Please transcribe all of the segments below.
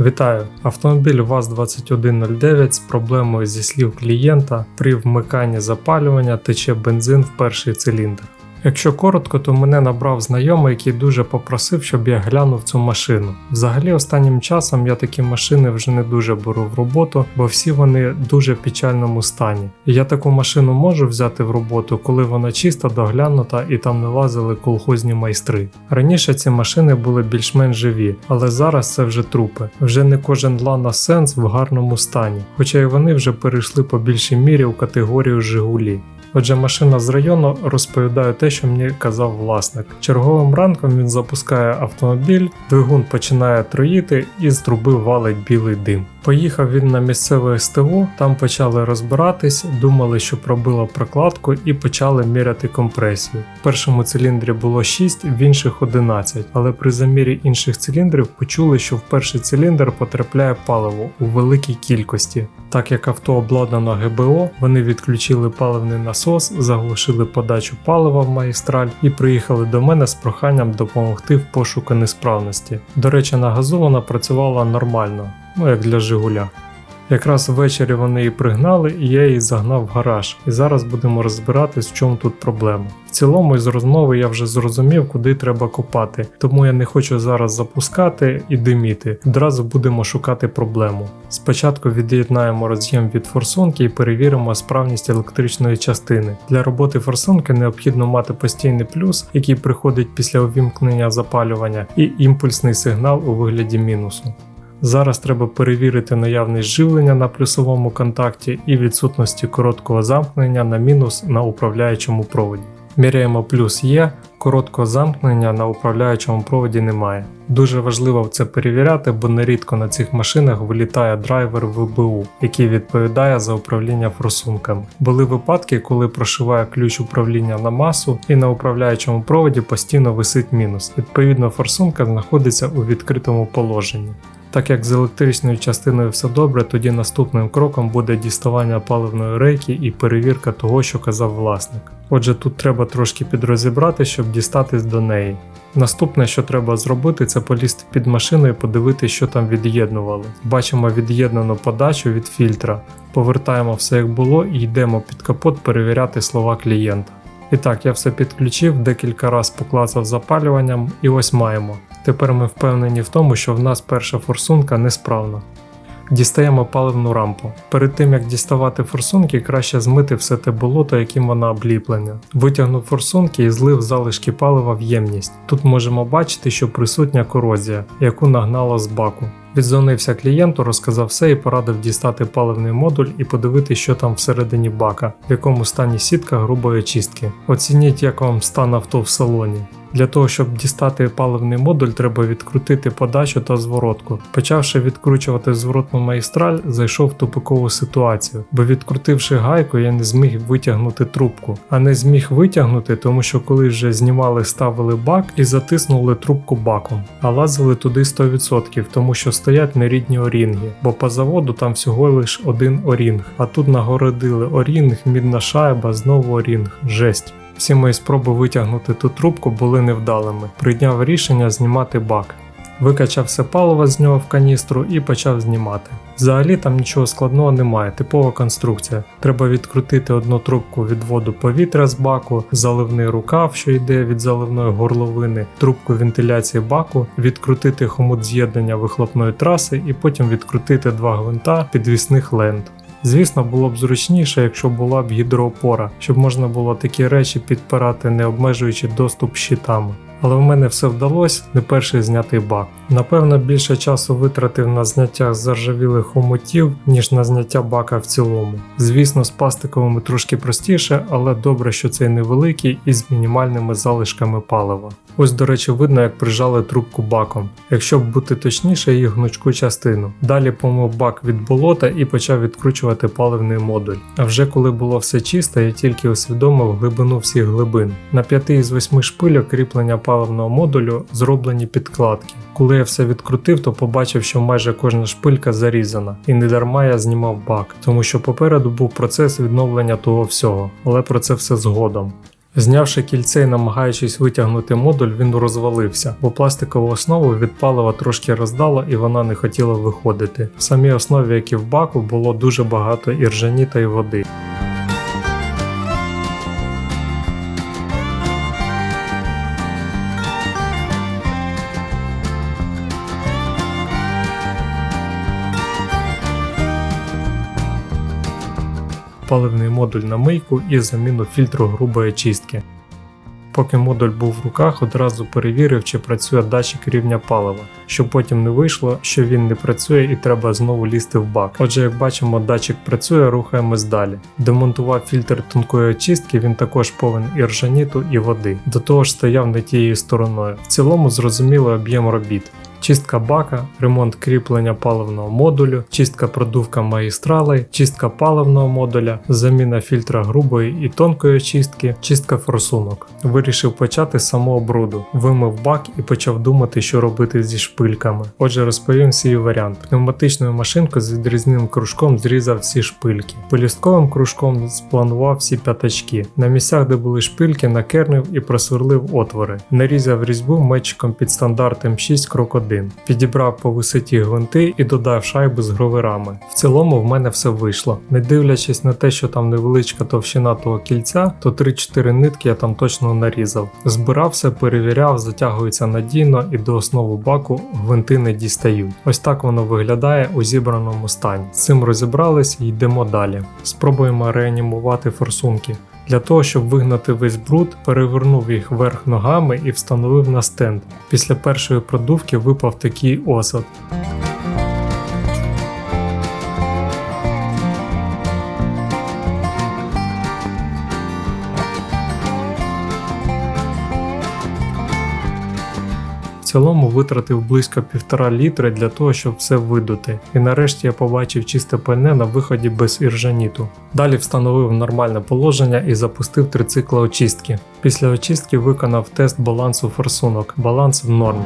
Вітаю! Автомобіль ВАЗ-2109 з проблемою зі слів клієнта при вмиканні запалювання тече бензин в перший циліндр. Якщо коротко, то мене набрав знайомий, який дуже попросив, щоб я глянув цю машину. Взагалі, останнім часом я такі машини вже не дуже беру в роботу, бо всі вони дуже в печальному стані. Я таку машину можу взяти в роботу, коли вона чиста, доглянута і там не лазили колхозні майстри. Раніше ці машини були більш-менш живі, але зараз це вже трупи. Вже не кожен Lana Sense в гарному стані, хоча й вони вже перейшли по більшій мірі у категорію Жигулі. Отже, машина з району розповідає те, що мені казав власник. Черговим ранком він запускає автомобіль, двигун починає троїти і з труби валить білий дим. Поїхав він на місцеве СТО, там почали розбиратись, думали, що пробило прокладку і почали міряти компресію. В першому циліндрі було 6, в інших 11, але при замірі інших циліндрів почули, що в перший циліндр потрапляє паливо у великій кількості. Так як авто обладнано ГБО, вони відключили паливний насос, заглушили подачу палива в магістраль і приїхали до мене з проханням допомогти в пошуку несправності. До речі, на газу вона працювала нормально, ну як для Жигуля. Якраз ввечері вони її пригнали, і я її загнав в гараж. І зараз будемо розбиратись, в чому тут проблема. В цілому із розмови я вже зрозумів, куди треба копати, тому я не хочу зараз запускати і диміти. Одразу будемо шукати проблему. Спочатку від'єднаємо роз'єм від форсунки і перевіримо справність електричної частини. Для роботи форсунки необхідно мати постійний плюс, який приходить після увімкнення запалювання, і імпульсний сигнал у вигляді мінусу. Зараз треба перевірити наявність живлення на плюсовому контакті і відсутності короткого замкнення на мінус на управляючому проводі. Міряємо плюс є, короткого замкнення на управляючому проводі немає. Дуже важливо це перевіряти, бо нерідко на цих машинах вилітає драйвер ВБУ, який відповідає за управління форсунками. Були випадки, коли прошиває ключ управління на масу і на управляючому проводі постійно висить мінус. Відповідно, форсунка знаходиться у відкритому положенні. Так як з електричною частиною все добре, тоді наступним кроком буде діставання паливної рейки і перевірка того, що казав власник. Отже, тут треба трошки підрозібрати, щоб дістатись до неї. Наступне, що треба зробити, це полізти під машину і подивитися, що там від'єднували. Бачимо від'єднану подачу від фільтра, повертаємо все як було і йдемо під капот перевіряти слова клієнта. І так, я все підключив, декілька разів поклацав запалюванням, і ось маємо. Тепер ми впевнені в тому, що в нас перша форсунка несправна. Дістаємо паливну рампу. Перед тим як діставати форсунки, краще змити все те болото, яким вона обліплена. Витягнув форсунки і злив залишки палива в ємність. Тут можемо бачити, що присутня корозія, яку нагнало з баку. Відзвонився клієнту, розказав все і порадив дістати паливний модуль і подивитися, що там всередині бака, в якому стані сітка грубої чистки. Оцініть, як вам стан авто в салоні. Для того, щоб дістати паливний модуль, треба відкрутити подачу та зворотку. Почавши відкручувати зворотну магістраль, зайшов в тупикову ситуацію, бо відкрутивши гайку, я не зміг витягнути трубку, а не зміг витягнути, тому що коли вже знімали, ставили бак і затиснули трубку баком, а лазили туди 100%, тому що стоять нерідні орінги, бо по заводу там всього лиш один орінг, а тут нагородили орінг, мідна шайба, знову орінг, жесть. Всі мої спроби витягнути ту трубку були невдалими. Прийняв рішення знімати бак. Викачав все паливо з нього в каністру і почав знімати. Взагалі там нічого складного немає, типова конструкція. Треба відкрутити одну трубку відводу повітря з баку, заливний рукав, що йде від заливної горловини, трубку вентиляції баку, відкрутити хомут з'єднання вихлопної траси і потім відкрутити два гвинта підвісних лент. Звісно, було б зручніше, якщо була б гідроопора, щоб можна було такі речі підпирати, не обмежуючи доступ щитами. Але в мене все вдалося, не перший знятий бак. Напевно, більше часу витратив на зняття заржавілих хомутів, ніж на зняття бака в цілому. Звісно, з пластиковими трошки простіше, але добре, що цей невеликий і з мінімальними залишками палива. Ось, до речі, видно, як прижали трубку баком, якщо б бути точніше, її гнучку частину. Далі помив бак від болота і почав відкручувати паливний модуль. А вже коли було все чисто, я тільки усвідомив глибину всіх глибин. На п'яти із восьми шпильок кріплення паливного модулю зроблені підкладки. Коли я все відкрутив, то побачив, що майже кожна шпилька зарізана, і не дарма я знімав бак, тому що попереду був процес відновлення того всього, але про це все згодом. Знявши кільце і намагаючись витягнути модуль, він розвалився, бо пластикову основу від палива трошки роздало і вона не хотіла виходити. В самій основі, як і в баку, було дуже багато іржані та й води. Паливний модуль на мийку і заміну фільтру грубої чистки. Поки модуль був в руках, одразу перевірив, чи працює датчик рівня палива, щоб потім не вийшло, що він не працює і треба знову лізти в бак. Отже, як бачимо, датчик працює, рухаємось далі. Демонтував фільтр тонкої очистки, він також повен і ржаніту і води. До того ж стояв не тією стороною. В цілому зрозумілий об'єм робіт чистка бака, ремонт кріплення паливного модулю, чистка продувка магістралей, чистка паливного модуля, заміна фільтра грубої і тонкої очистки, чистка форсунок. Вирішив почати з самого бруду, вимив бак і почав думати, що робити зі шпильками. Отже, розповім свій варіант. Пневматичною машинкою з відрізним кружком зрізав всі шпильки. Полістковим кружком спланував всі п'ятачки. На місцях, де були шпильки, накернив і просверлив отвори. Нарізав різьбу мечиком під стандарт М6 крок 1. 1. Підібрав по висоті гвинти і додав шайбу з гровирами. В цілому в мене все вийшло. Не дивлячись на те, що там невеличка товщина того кільця, то 3-4 нитки я там точно нарізав. Збирався, перевіряв, затягується надійно і до основи баку гвинти не дістають. Ось так воно виглядає у зібраному стані. З цим розібрались і йдемо далі. Спробуємо реанімувати форсунки. Для того, щоб вигнати весь бруд, перевернув їх вверх ногами і встановив на стенд. Після першої продувки випав такий осад. Цілому витратив близько півтора літри для того, щоб все видути. І нарешті я побачив чисте пальне на виході без іржаніту. Далі встановив нормальне положення і запустив три цикли очистки. Після очистки виконав тест балансу форсунок. Баланс в нормі.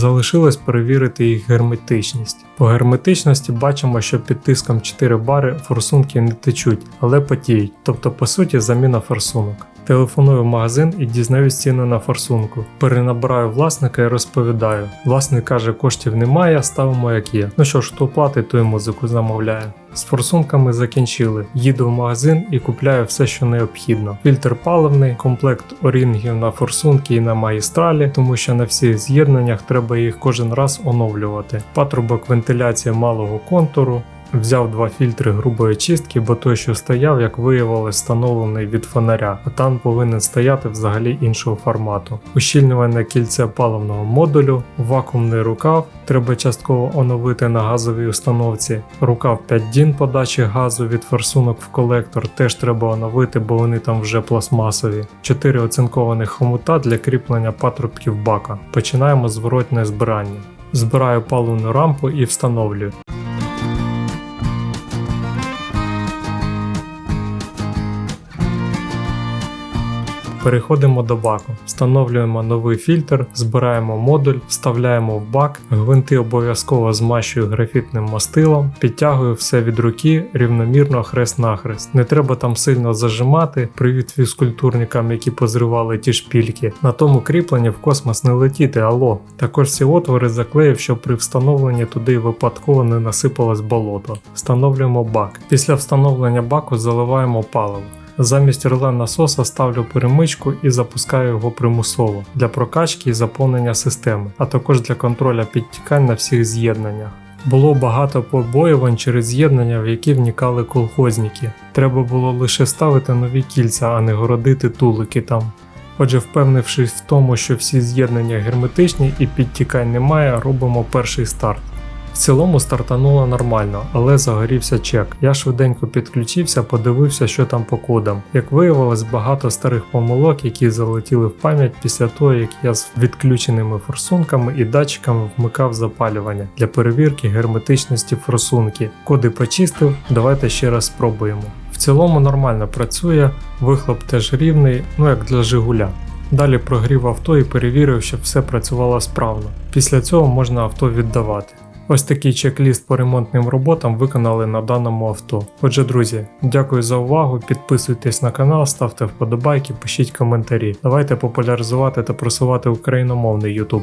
Залишилось перевірити їх герметичність. По герметичності бачимо, що під тиском 4 бари форсунки не течуть, але потіють, тобто по суті заміна форсунок. Телефоную в магазин і дізнаюсь ціну на форсунку. Перенабираю власника і розповідаю. Власник каже, коштів немає, ставимо як є. Ну що ж, хто платить, той музику замовляє. З форсунками закінчили. Їду в магазин і купляю все, що необхідно. Фільтр паливний, комплект орінгів на форсунки і на магістралі, тому що на всіх з'єднаннях треба їх кожен раз оновлювати. Патрубок вентиляції малого контуру, Взяв два фільтри грубої чистки, бо той, що стояв, як виявилось, встановлений від фонаря, а там повинен стояти взагалі іншого формату. Ущільнюване кільце паливного модулю, вакуумний рукав, треба частково оновити на газовій установці. Рукав 5 дін подачі газу від форсунок в колектор теж треба оновити, бо вони там вже пластмасові. 4 оцинкованих хомута для кріплення патрубків бака. Починаємо зворотне збирання. Збираю паливну рампу і встановлюю. Переходимо до баку, встановлюємо новий фільтр, збираємо модуль, вставляємо в бак, гвинти обов'язково змащую графітним мастилом, підтягую все від руки рівномірно хрест-нахрест. Не треба там сильно зажимати, привіт фізкультурникам, які позривали ті шпільки. На тому кріпленні в космос не летіти, алло. Також всі отвори заклеїв, щоб при встановленні туди випадково не насипалось болото. Встановлюємо бак. Після встановлення баку заливаємо паливо. Замість реле насоса ставлю перемичку і запускаю його примусово для прокачки і заповнення системи, а також для контроля підтікань на всіх з'єднаннях. Було багато побоювань через з'єднання, в які вникали колхозники. Треба було лише ставити нові кільця, а не городити тулики там. Отже, впевнившись в тому, що всі з'єднання герметичні і підтікань немає, робимо перший старт. В цілому стартануло нормально, але загорівся чек. Я швиденько підключився, подивився, що там по кодам. Як виявилось, багато старих помилок, які залетіли в пам'ять після того, як я з відключеними форсунками і датчиками вмикав запалювання для перевірки герметичності форсунки. Коди почистив, давайте ще раз спробуємо. В цілому нормально працює, вихлоп теж рівний, ну як для Жигуля. Далі прогрів авто і перевірив, щоб все працювало справно. Після цього можна авто віддавати. Ось такий чек-ліст по ремонтним роботам виконали на даному авто. Отже, друзі, дякую за увагу. Підписуйтесь на канал, ставте вподобайки, пишіть коментарі. Давайте популяризувати та просувати україномовний YouTube.